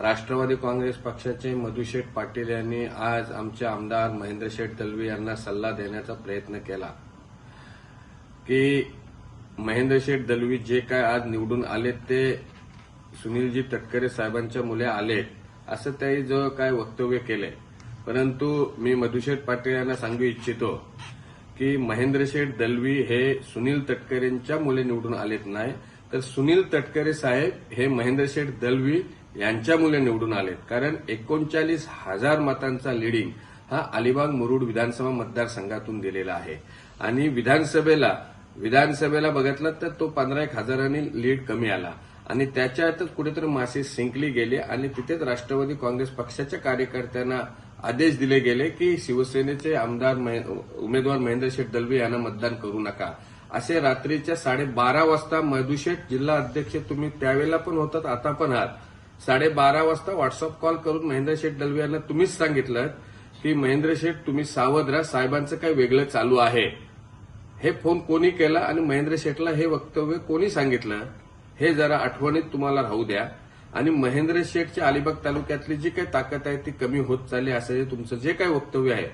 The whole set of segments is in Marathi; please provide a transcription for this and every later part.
राष्ट्रवादी काँग्रेस पक्षाचे मधुशेठ पाटील यांनी आज आमचे आमदार महेंद्रशेठ दलवी यांना सल्ला देण्याचा प्रयत्न केला. की महेंद्रशेठ दलवी जे काय आज निवडून आले ते सुनीलजी तटकरे साहेबांच्या मुले आले असं त्याही जो काय वक्तव्य केले परंतु मी मधुशेठ पाटील यांना सांगू इच्छितो की महेंद्रशेठ दलवी हे सुनील तटकरेंच्या मुले निवडून आलेत नाही तर सुनील तटकरे साहेब हे महेंद्रशेठ दलवी यांच्या मुले निवडून आलेत. कारण एकोणचाळीस हजार मतांचा लिडिंग हा अलिबाग मुरुड विधानसभा मतदारसंघातून दिलेला आहे. आणि विधानसभेला विधानसभेला बघितलं तर तो पंधरा एक हजारांनी लीड कमी आला. आणि त्याच्यातच कुठेतरी मासे सिंकली गेले आणि तिथेच राष्ट्रवादी काँग्रेस पक्षाच्या कार्यकर्त्यांना आदेश दिले गेले की शिवसेनेचे आमदार महे- उमेदवार महेंद्र शेठ दलवी यांना मतदान करू नका. असे रात्रीच्या साडेबारा वाजता मधुशेठ जिल्हा अध्यक्ष तुम्ही त्यावेळेला पण होतात आता पण आहात. साडेबारा वाजता व्हॉट्सअप कॉल करून महेंद्र शेठ दलवी यांना तुम्हीच सांगितलं की महेंद्र शेठ तुम्ही सावध राहा. साहेबांचं काही वेगळं चालू आहे. हे फोन कोणी केला आणि महेंद्र शेठला हे वक्तव्य कोणी सांगितलं हे जरा आठवणीत तुम्हाला राहू द्या. आणि महेंद्र शेठच्या अलिबाग तालुक्यातली जी काही ताकद आहे ती कमी होत चालली असं तुमचं जे काही वक्तव्य आहे.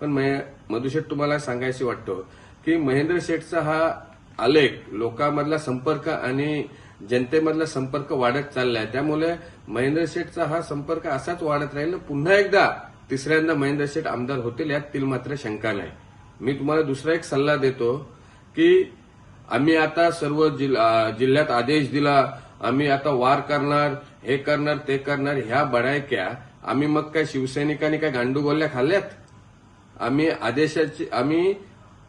पण महे- मधुशेठ तुम्हाला सांगायची वाटतं की महेंद्र शेठचा हा आलेख लोकांमधला संपर्क आणि जनतेमधला संपर्क वाढत चाललाय. त्यामुळे महेंद्र शेठचा हा संपर्क असाच वाढत राहील. पुन्हा एकदा तिसऱ्यांदा महेंद्र शेठ आमदार होतील याततील मात्र शंका नाही. मी तुम्हाला दुसरा एक सल्ला देतो की आम्ही आता सर्व जिल्ह्यात आदेश दिला आम्ही आता वार करणार हे करणार ते करणार ह्या बडायक्या आम्ही मग काय शिवसैनिकांनी काय गांडूगोल्या खाल्ल्यात? आम्ही आदेशाची आम्ही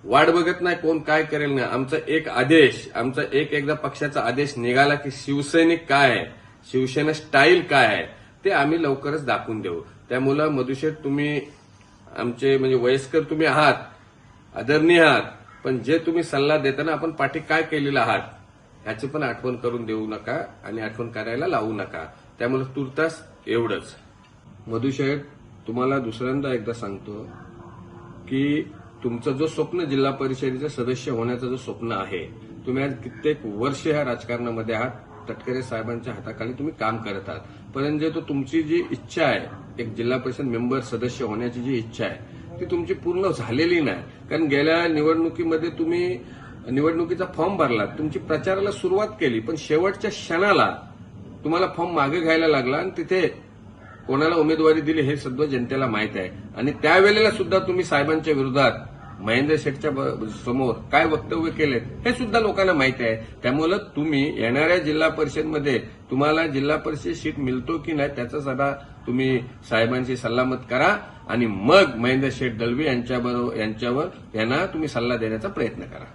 वाट बघत नाही कोण काय करेल ना आमचा एक आदेश आमचा एक एकदा पक्षाचा आदेश निघाला की शिवसैनिक काय आहे? शिवसेना स्टाईल काय आहे? ते आम्ही लवकरच दाखवून देऊ. त्यामुळं मधुशेठ तुम्ही आमचे म्हणजे वयस्कर तुम्ही आहात आदरणीय आहात पण जे तुम्ही सल्ला देताना आपण पाठी काय केलेलं आहात ह्याची पण आठवण करून देऊ नका आणि आठवण करायला लावू नका. त्यामुळे तुर्तास एवढंच. मधुशेठ तुम्हाला दुसऱ्यांदा एकदा सांगतो की तुमचं जो स्वप्न जिल्हा परिषदेचं सदस्य होण्याचं जो स्वप्न आहे तुम्ही आज कित्येक वर्ष ह्या राजकारणामध्ये आहात तटकरे साहेबांच्या हाताखाली तुम्ही काम करत आहात. परंतु तो तुमची जी इच्छा आहे एक जिल्हा परिषद मेंबर सदस्य होण्याची जी इच्छा आहे ती तुमची पूर्ण झालेली नाही. कारण गेल्या निवडणुकीमध्ये तुम्ही निवडणुकीचा फॉर्म भरला तुमची प्रचाराला सुरुवात केली पण शेवटच्या क्षणाला तुम्हाला फॉर्म मागे घ्यायला लागला आणि तिथे कोणाला उमेदवारी दिली हे सध्या जनतेला माहीत आहे. आणि त्यावेळेला सुद्धा तुम्ही साहेबांच्या विरोधात महेंद्र शेठच्या समोर काय वक्तव्य केलेत हे सुद्धा लोकांना माहिती आहे. त्यामुळं तुम्ही येणाऱ्या जिल्हा परिषदमध्ये तुम्हाला जिल्हा परिषद सीट मिळतो की नाही त्याचा सदा तुम्ही साहेबांशी सल्लामत करा. आणि मग महेंद्र शेठ दलवी यांच्याबरोबर यांच्यावर यांना तुम्ही सल्ला देण्याचा प्रयत्न करा.